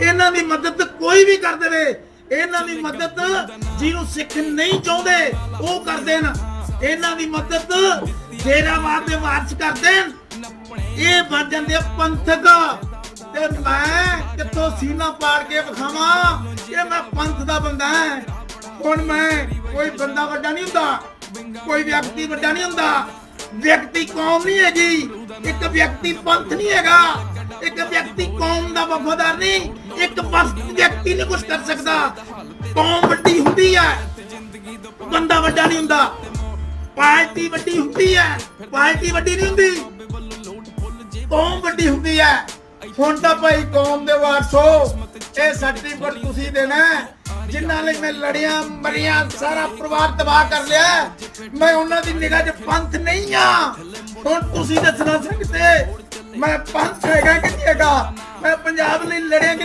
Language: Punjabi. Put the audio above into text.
ਇਹਨਾਂ ਦੀ ਮਦਦ ਕੋਈ ਵੀ ਕਰ ਦੇਵੇ ਇਹਨਾਂ ਦੀ ਮਦਦ ਜਿਹਨੂੰ ਸਿੱਖ ਨਹੀਂ ਚਾਹੁੰਦੇ ਉਹ ਕਰ ਦੇਣ। ਇਹਨਾਂ ਦੀ ਮਦਦ ਡੇਰਾਵਾਦ ਦੇ ਵਾਰਸ ਕਰ ਦੇਣ। ਇਹ ਬਣ ਜਾਂਦੇ ਪੰਥਕ। ਤੇ ਮੈਂ ਕਿੱਥੋਂ ਸੀਨਾ ਪਾੜ ਕੇ ਵਿਖਾਵਾਂ ਕਿ ਮੈਂ ਪੰਥ ਦਾ ਬੰਦਾ ਹਾਂ। ਹੁਣ ਮੈਂ ਕੋਈ ਬੰਦਾ ਵੱਡਾ ਨਹੀਂ ਹੁੰਦਾ ਕੋਈ ਵਿਅਕਤੀ ਵੱਡਾ ਨਹੀਂ ਹੁੰਦਾ। ਵਿਅਕਤੀ ਕੌਮ ਨਹੀਂ ਹੈਗੀ ਇੱਕ ਵਿਅਕਤੀ ਪੰਥ ਨਹੀਂ ਹੈਗਾ ਇੱਕ ਵਿਅਕਤੀ ਕੌਮ ਦਾ ਵਫਾਦਾਰ ਨਹੀਂ, ਇੱਕ ਵਿਅਕਤੀ ਨਹੀਂ ਕੁਝ ਕਰ ਸਕਦਾ। ਕੌਮ ਵੱਡੀ ਹੁੰਦੀ ਹੈ, ਬੰਦਾ ਵੱਡਾ ਨਹੀਂ ਹੁੰਦਾ। ਪਾਰਟੀ ਵੱਡੀ ਹੁੰਦੀ ਹੈ, ਪਾਰਟੀ ਵੱਡੀ ਨਹੀਂ ਹੁੰਦੀ। ਕੌਮ ਵੱਡੀ ਹੁੰਦੀ ਹੈ। ਹੁਣ ਤਾਂ ਭਾਈ ਕੌਮ ਦੇ ਵਾਰਸੋ ਇਹ ਸਰਟੀਫਿਕੇਟ ਤੁਸੀਂ ਦੇਣਾ ਜਿਨ੍ਹਾਂ ਲਈ ਮੈਂ ਲੜਿਆ, ਮਰਿਆ, ਸਾਰਾ ਪਰਿਵਾਰ ਤਬਾਹ ਕਰ ਲਿਆ ਮੈਂ ਉਹਨਾਂ ਦੀ ਨਿਗਾਹ 'ਚ ਪੰਥ ਨਹੀਂ ਆ ਹੁਣ ਤੁਸੀਂ ਦੱਸਣਾ ਸਕਦੇ ਮੈਂ ਪੰਥ ਹੈਗਾ ਕਿ ਨਹੀਂ ਮੈਂ ਪੰਜਾਬ ਲਈ ਲੜਿਆ ਕਿ